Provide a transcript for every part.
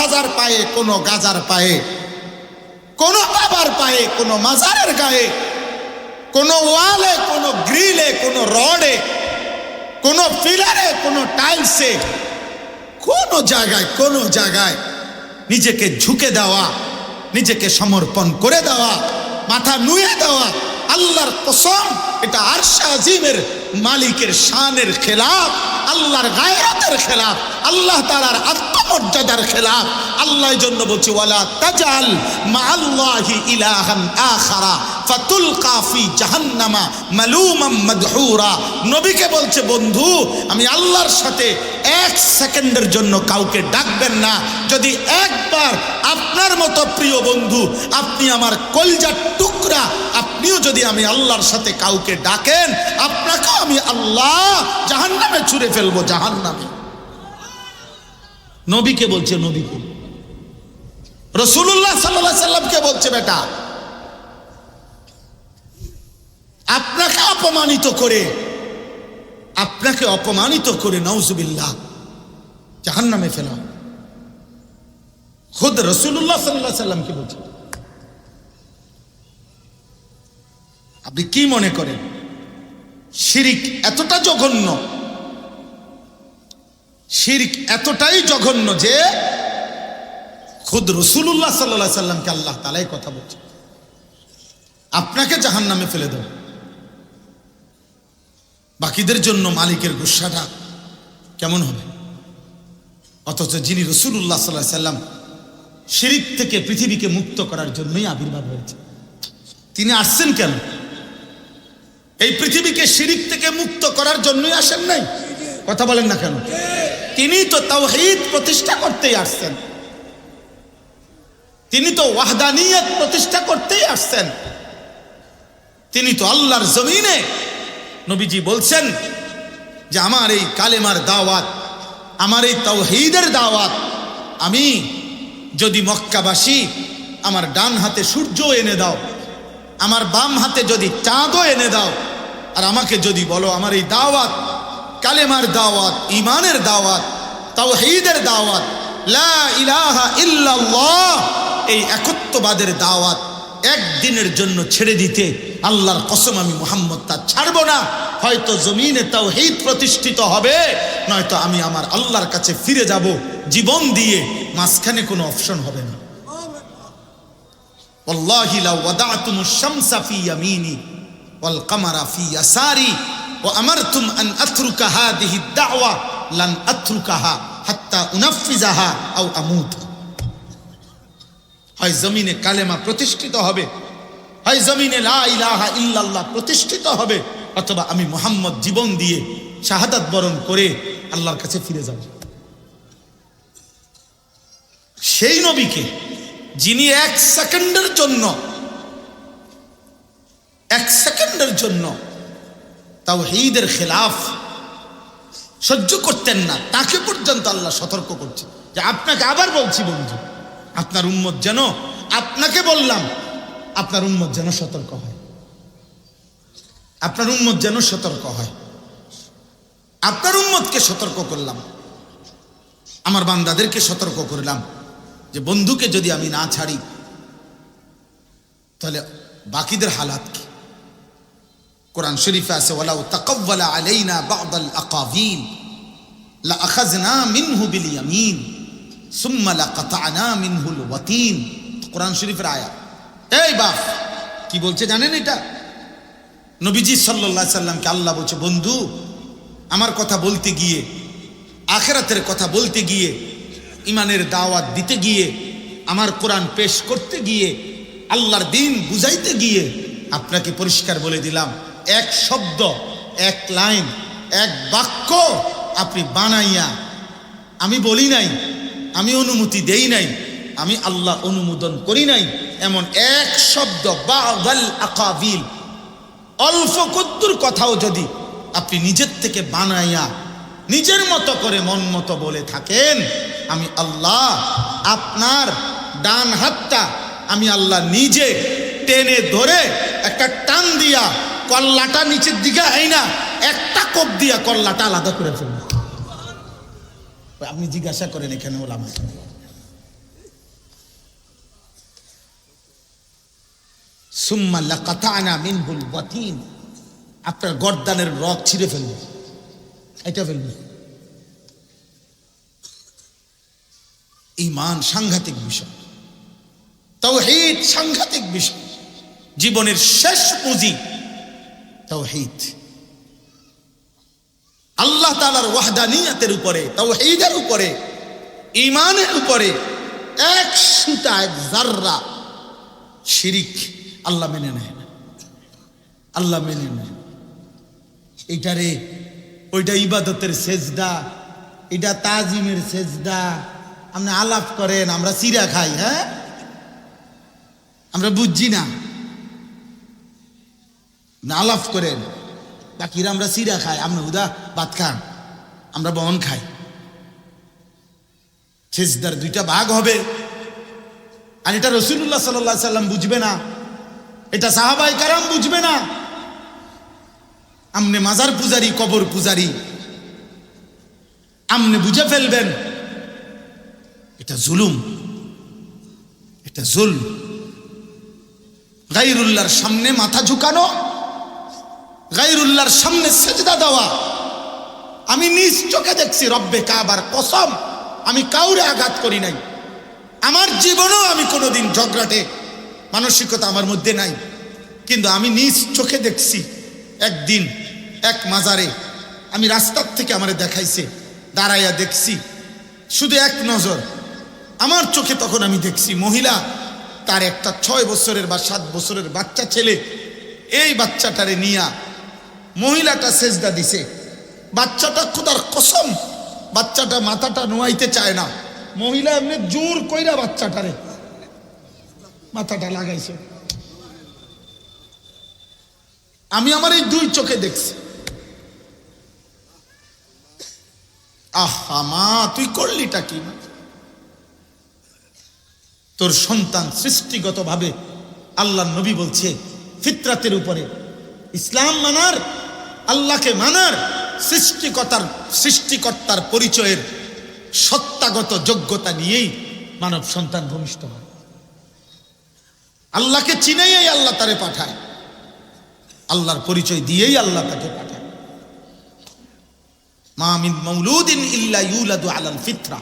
খাজার পায়ে, কোনো গাজার পায়ে, কোনো বাবার পায়ে, কোনো মাজারের গায়ে, কোনো ওয়ালে, কোনো গ্রিলে, কোনো রডে, কোনো পিলারে কোনো টাইলসে, কোনো জায়গায় কোনো জায়গায় নিজেকে ঝুঁকে দেওয়া, নিজেকে সমর্পণ করে দেওয়া, মাথা নুয়ে দেওয়া, আল্লাহর কসম এটা আরশা আজিমের মালিকের শানের খেলাফ, আল্লাহর গায়রাতের খেলাফ, আল্লাহ তালার আত্মমর্যাদার খেলাফ। আল্লাহ জন্য বলছি, ওয়ালা তাজাল মা আল্লাহি ইলাহান আখারা ফাতুল কাফি জাহান্নামা মালুমাম মাদহুরা। নবীকে বলছে, বন্ধু, আমি আল্লাহর সাথে এক সেকেন্ডের জন্য কাউকে ডাকবেন না। যদি একবার আপনার মতো প্রিয় বন্ধু, আপনি আমার কলজার টুকরা, আপনিও যদি আমি আল্লাহর সাথে কাউকে ডাকেন, আপনাকেও আমি আল্লাহ জাহান্নামে ছুঁড়ে ফেলব, জাহান্নামে। নবীকে বলছে, নবীকে। রসুল্লাহ সাল্লাহ সাল্লামকে বলছে, বেটা, আপনাকে অপমানিত করে, আপনাকে অপমানিত করে নৌজুবিল্লাহ জাহান নামে ফেলা খুদ রসুল্লাহ সাল্লাহ সাল্লামকে বলছে। আপনি কি মনে করেন? শিরিক এতটা জঘন্য, শিরিক এতটাই জঘন্য যে খুদ রসুল্লাহ সাল্লাহ সাল্লামকে আল্লাহ তালাই কথা বলছে। আপনাকে জাহান নামে ফেলে দেব। বাকিদের জন্য মালিকের গুসাটা কেমন হবে? অথচ যিনি রসুল্লাহ সাল্লাহ সাল্লাম শিরিক থেকে পৃথিবীকে মুক্ত করার জন্যই আবির্ভাব হয়েছে। তিনি আসছেন কেন? এই পৃথিবীকে শিরিক থেকে মুক্ত করার জন্যই আসেন নাই? কথা বলেন না কেন? তিনি তো তাওহীদ প্রতিষ্ঠা করতেই আসছেন। তিনি তো ওয়াহদানিয়ত প্রতিষ্ঠা করতেই আসছেন। তিনি তো আল্লাহর জমিনে নবীজি বলছেন যে, আমার এই কালেমার দাওয়াত, আমার এই তাওহীদের দাওয়াত, আমি যদি মক্কাবাসী, আমার ডান হাতে সূর্য এনে দাও, আমার বাম হাতে যদি চাঁদও এনে দাও আর আমাকে যদি বলো, আমার এই দাওয়াত, কালেমার দাওয়াত ইমানের দাওয়াত তাও হেদের দাওয়াত, লা এই একত্ববাদের দাওয়াত একদিনের জন্য ছেড়ে দিতে আল্লাহর কসম আমি মোহাম্মদ তা ছাড়ব না। হয়তো জমিনে তাও হেদ প্রতিষ্ঠিত হবে, নয়তো আমি আমার আল্লাহর কাছে ফিরে যাব জীবন দিয়ে, মাঝখানে কোনো অপশন হবে না। আল্লাহিলা ওয়াদা হয় জমিনে কালেমা প্রতিষ্ঠিত হবে, হয় জমিনে ইল্লাল্লাহ প্রতিষ্ঠিত হবে, অথবা আমি মোহাম্মদ জীবন দিয়ে শাহাদাত বরণ করে আল্লাহর কাছে ফিরে যাব। সেই নবীকে যিনি এক সেকেন্ডের জন্য এক সেকেন্ডের জন্য তাও ঈদের খেলাফ সহ্য করতেন না। তাকে পর্যন্ত আল্লাহ সতর্ক করছে। যে আপনাকে আবার বলছি বন্ধু, আপনার উম্মত যেন, আপনাকে বললাম, আপনার উম্মত যেন সতর্ক হয়। আপনার উম্মত যেন সতর্ক হয়। আপনার উম্মতকে সতর্ক করলাম। আমার বান্দাদেরকে সতর্ক করলাম। যে বন্ধুকে যদি আমি না ছাড়ি, তাহলে বাকিদের হালাত কি? কোরআন শরীফে আছে, ওয়ালাউ তাকাওয়ালা আলাইনা বা'দাল আকাবিল লা আখাযনা মিনহু বিল ইয়ামিন, সুম্মা লাকাতা'না মিনহুল ওয়াতিন। কোরআন শরীফের আয়াত। এই বাপ, কি বলছে জানেন এটা? নবীজি সাল্লাল্লাহু আলাইহি সাল্লামকে আল্লাহ বলছে, বন্ধু, আমার কথা বলতে গিয়ে, আখেরাতের কথা বলতে গিয়ে ইমানের দাওয়াত দিতে গিয়ে, আমার কোরআন পেশ করতে গিয়ে, আল্লাহর দিন বুঝাইতে গিয়ে, আপনাকে পরিষ্কার বলে দিলাম এক শব্দ, এক লাইন, এক বাক্য আপনি বানাইয়া, আমি বলি নাই, আমি অনুমতি দেই নাই, আমি আল্লাহ অনুমোদন করি নাই, এমন এক শব্দ আকাবিল। অল্প কদ্দুর কথাও যদি আপনি নিজের থেকে বানাইয়া, নিজের মতো করে মন মতো বলে থাকেন, আমি আল্লাহ আপনার ডান হাতটা আমি আল্লাহ নিজে টেনে ধরে একটা টান দিয়া কল্লাটা নিচের দিকে হয় না, একটা কোপ দিয়া কল্লাটা আলাদা করে ফেলবে। আপনি জিজ্ঞাসা করেন এখানে ওলামা সুম্মা লাকাতানা মিনহুল ওয়াতিন আপনার গরদানের রথ ছিঁড়ে ফেলবে। এটা ফেলবে। ইমান সাংঘাতিক বিষয়। তাও হেট সাংঘাতিক বিষয়। জীবনের শেষ পুঁজি তাওহীদ আল্লাহ তাআলার ওয়াহদানিয়াতের উপরে তাওহীদের উপরে ইমানের উপরে এক সুতা, এক জাররা শিরিক আল্লাহ মেনে নেয় না। আল্লাহ মেনে নেয় এইটারে, ওইটা ইবাদতের সেজদা, এটা তাজিমের সেজদা। আপনি আলাপ করেন, আমরা চিরা খাই হ্যাঁ? আমরা বুঝছি না। আপনি আলাপ করেন। বাকিরা আমরা চিরা খাই? আপনি হুদা ভাত খান। আমরা বহন খাই। সেজদার দুইটা ভাগ হবে। আর এটা রসুল্লাহ সাল্লাহ সাল্লাম বুঝবে না। এটা সাহাবাই কারাম বুঝবে না। আমনে মাজার পূজারি, কবর পূজারি। আমনে বুঝে ফেলবেন। এটা জুলুম। এটা জুল গাইরুল্লাহর সামনে মাথা ঝুকানো। গাইরুল্লাহর সামনে সেজদা দেওয়া। আমি নিজ চোখে দেখছি, রব্বে কাবার কসম, আমি কাউরে আঘাত করি নাই। আমার জীবনেও আমি কোনোদিন ঝগড়াটে, মানসিকতা আমার মধ্যে নাই। কিন্তু আমি নিজ চোখে দেখছি, একদিন এক মাজারে আমি রাস্তার থেকে আমার দেখাইছে, দাঁড়াইয়া দেখছি, শুধু এক নজর। আমার চোখে তখন আমি দেখছি, মহিলা, তার একটা ছয় বছরের বা সাত বছরের বাচ্চা ছেলে, এই বাচ্চাটারে নিয়া মহিলাটা সেজদা দিছে। বাচ্চাটা খোদার কসম, বাচ্চাটা মাথাটা নোয়াইতে চায় না। মহিলা এমনি জোর কইরা বাচ্চাটারে মাথাটা লাগাইছে। আমি আমার এই দুই চোখে দেখছি। আহা মা, তুই করলিটা কি? মা? তোর সন্তান সৃষ্টিগতভাবে আল্লাহ নবী বলছে, ফিতরাতের উপরে। ইসলাম মানার আল্লাহকে মানার সৃষ্টিকতার সৃষ্টিকর্তার পরিচয়ের সত্তাগত যোগ্যতা নিয়েই মানব সন্তান ভূমিষ্ঠ হয়। আল্লাহকে চিনেই আল্লাহ তারে পাঠায়। আল্লাহর পরিচয় দিয়েই আল্লাহ তাকে পাঠায়। মা মিন মাউলুদিন ইল্লা ইউলাদু আলাল ফিতরা।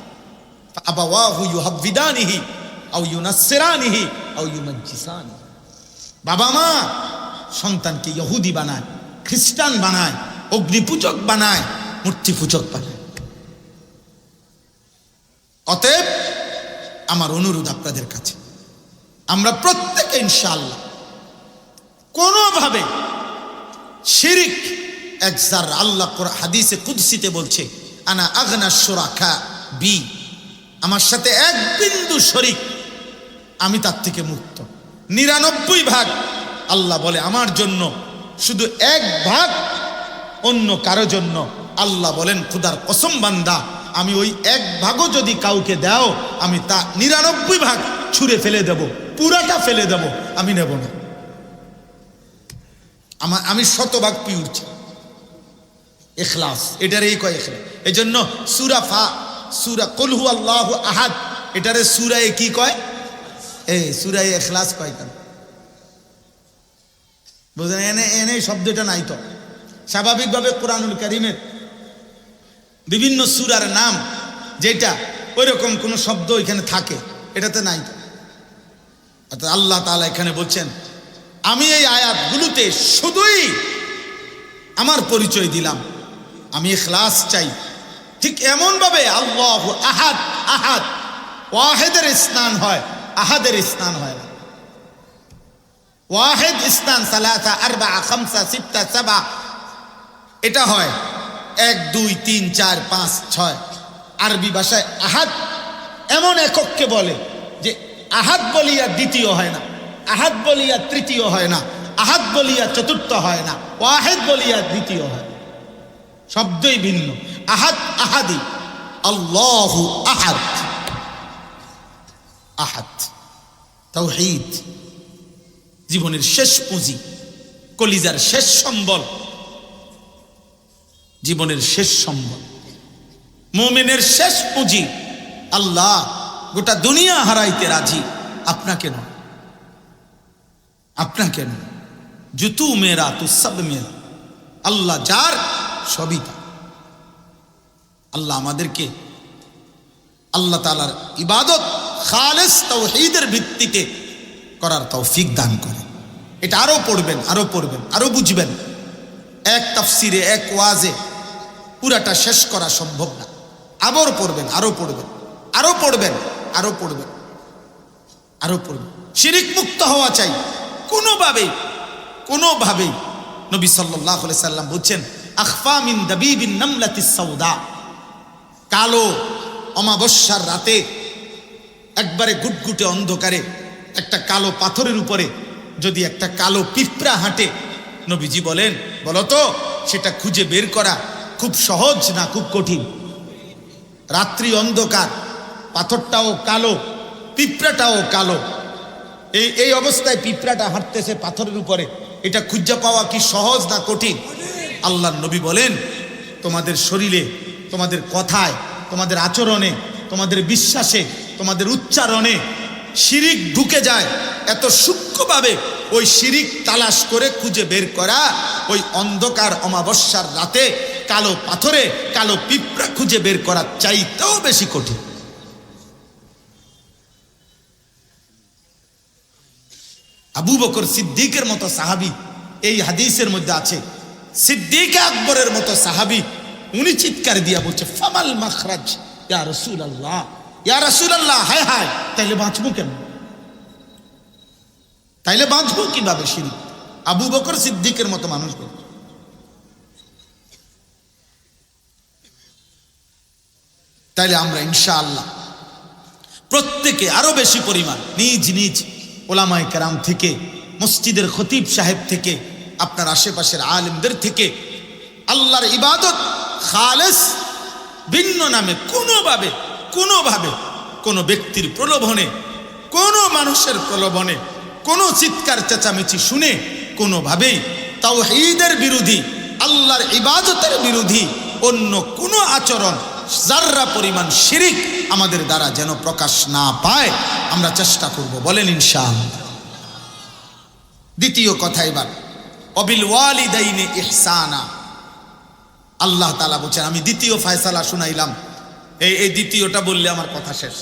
আবাওয়াহু ইউহাব্বিদানিহি আও ইউনাসসিরানিহি আও ইউমাজ্জিসানি বাবা মা সন্তানকে ইহুদি বানায়। খ্রিস্টান বানায়, অগ্নিপূজক বানায় মূর্তি পূজক বানায়। অতএব আমার অনুরোধ আপনাদের কাছে, আমরা প্রত্যেকে ইনশাআল্লাহ কোনোভাবে শিরিক, এক জার আল্লাহ হাদিসে কুদসিতে বলছে, আনা আগনা সুরাখা বি আমার সাথে এক বিন্দু শরিক, আমি তার থেকে মুক্ত। নিরানব্বই ভাগ আল্লাহ বলে, আমার জন্য শুধু এক ভাগ অন্য কারও জন্য আল্লাহ বলেন, খুদার কসম বান্দা, আমি ওই এক ভাগও যদি কাউকে দাও, আমি তা নিরানব্বই ভাগ ছুঁড়ে ফেলে দেব, পুরাটা ফেলে দেব, আমি নেব না। আমার আমি শতভাগ পিউর চাই এখলাস, এটার এই কয় এখলাস? এই জন্য সুরা ফা, সুরা কলহু আল্লাহ আহাদ, এটারে সুরায় কি কয়? এই সুরায় এখলাস কয় কেন? বুঝলেন? এনে এনে শব্দটা নাই তো। স্বাভাবিকভাবে কোরআনুল করিমের বিভিন্ন সুরার নাম যেটা ওই রকম কোনো শব্দ এখানে থাকে, এটাতে নাই তো। অর্থাৎ আল্লাহ তাআলা এখানে বলছেন, আমি এই আয়াতগুলোতে শুধুই আমার পরিচয় দিলাম। আমি এখলাস চাই। ঠিক এমনভাবে আল্লাহ আহাদ আহাদ, ওয়াহেদের স্নান হয়, আহাদের স্নান হয়। ওয়াহেদ স্নান সালাসা আরবা খামসা সিত্তা সাবা। এটা হয় এক, দুই, তিন, চার, পাঁচ, ছয়। আরবি ভাষায় আহাদ এমন একককে বলে যে আহাদ বলিয়া দ্বিতীয় হয় না, আহাদ বলিয়া তৃতীয় হয় না, আহাদ বলিয়া চতুর্থ হয় না, ওয়াহেদ বলিয়া দ্বিতীয় হয় শব্দই ভিন্ন। আহাদ আহাদি, আল্লাহ আহাদ। আহাদ তাওহীদ জীবনের শেষ পুঁজি, কলিজার শেষ সম্বল, জীবনের শেষ সম্বল। মোমেনের শেষ পুঁজি, আল্লাহ গোটা দুনিয়া হারাইতে রাজি, আপনাকে নয়। আপনাকে নয়। জুতু মেরা তু সব মেরা আল্লাহ যার সবই তার। আল্লাহ আমাদেরকে আল্লাহ তালার ইবাদত, খালেস তাওহীদের ভিত্তিতে করার তৌফিক দান করে। এটা আরও পড়বেন আরও পড়বেন, আরও বুঝবেন। এক তাফসিরে, এক ওয়াজে পুরাটা শেষ করা সম্ভব না। আবার পড়বেন, আরও পড়বেন আরও পড়বেন আরও পড়বেন আরও পড়বেন। শিরিক মুক্ত হওয়া চাই। কোনোভাবেই কোনোভাবেই নবী সাল্লাহ সাল্লাম বলছেন, আখফা মিন দাবিবিন নামলাতি সৌদা কালো অমাবস্যার রাতে একবারে গুটগুটে অন্ধকারে একটা কালো পাথরের উপরে যদি একটা কালো পিঁপড়া হাঁটে, নবীজি বলেন, বলতো, সেটা খুঁজে বের করা খুব সহজ না খুব কঠিন? রাত্রি অন্ধকার, পাথরটাও কালো, পিঁপড়াটাও কালো। এই এই অবস্থায় পিঁপড়াটা হাঁটতেছে পাথরের উপরে, এটা খুঁজে পাওয়া কি সহজ না কঠিন? আল্লাহ নবী বলেন, তোমাদের শরীরে, তোমাদের কথায়, তোমাদের আচরণে, তোমাদের বিশ্বাসে, তোমাদের উচ্চারণে শিরিক ঢুকে যায়, এত সূক্ষ্মভাবে ওই শিরিক তালাশ করে খুঁজে বের করা, ওই অন্ধকার অমাবস্যার রাতে কালো পাথরে কালো পিঁপড়া খুঁজে বের করা চাইতেও বেশি কঠিন। আবু বকর সিদ্দিকের মতো সাহাবি এই হাদিসের মধ্যে আছে। সিদ্দিক আকবরের মতো সাহাবি, উনি চিৎকার দিয়া বলছে, ফামাল মাখরাজ, ইয়া রসুল আল্লাহ ইয়া রসুল আল্লাহ হায় হায়, তাইলে বাঁচবো কেন? তাইলে বাঁচবো কীভাবে সিঁড়ি আবু বকর সিদ্দিকের মতো মানুষ তাইলে আমরা ইনশাআল্লাহ প্রত্যেকে আরও বেশি পরিমাণ নিজ নিজ ওলামাই কেরাম থেকে, মসজিদের খতিব সাহেব থেকে, আপনার আশেপাশের আলেমদের থেকে আল্লাহর ইবাদত খালেস ভিন্ন নামে কোনোভাবে কোনোভাবে কোনো ব্যক্তির প্রলোভনে, কোনো মানুষের প্রলোভনে, কোনো চিৎকার চেঁচামেচি শুনে কোনোভাবেই তাও ঈদের বিরোধী, আল্লাহর ইবাদতের বিরোধী অন্য কোনো আচরণ জাররা পরিমাণ শিরিক আমাদের দ্বারা যেন প্রকাশ না পায়, আমরা চেষ্টা করব বলেন ইনশাল দ্বিতীয় কথা এবার, অবিল ওয়ালিদাইনে ইহসানা। আল্লাহ তালা বলছেন, আমি দ্বিতীয় ফয়সালা শুনাইলাম। এই এই দ্বিতীয়টা বললে আমার কথা শেষ।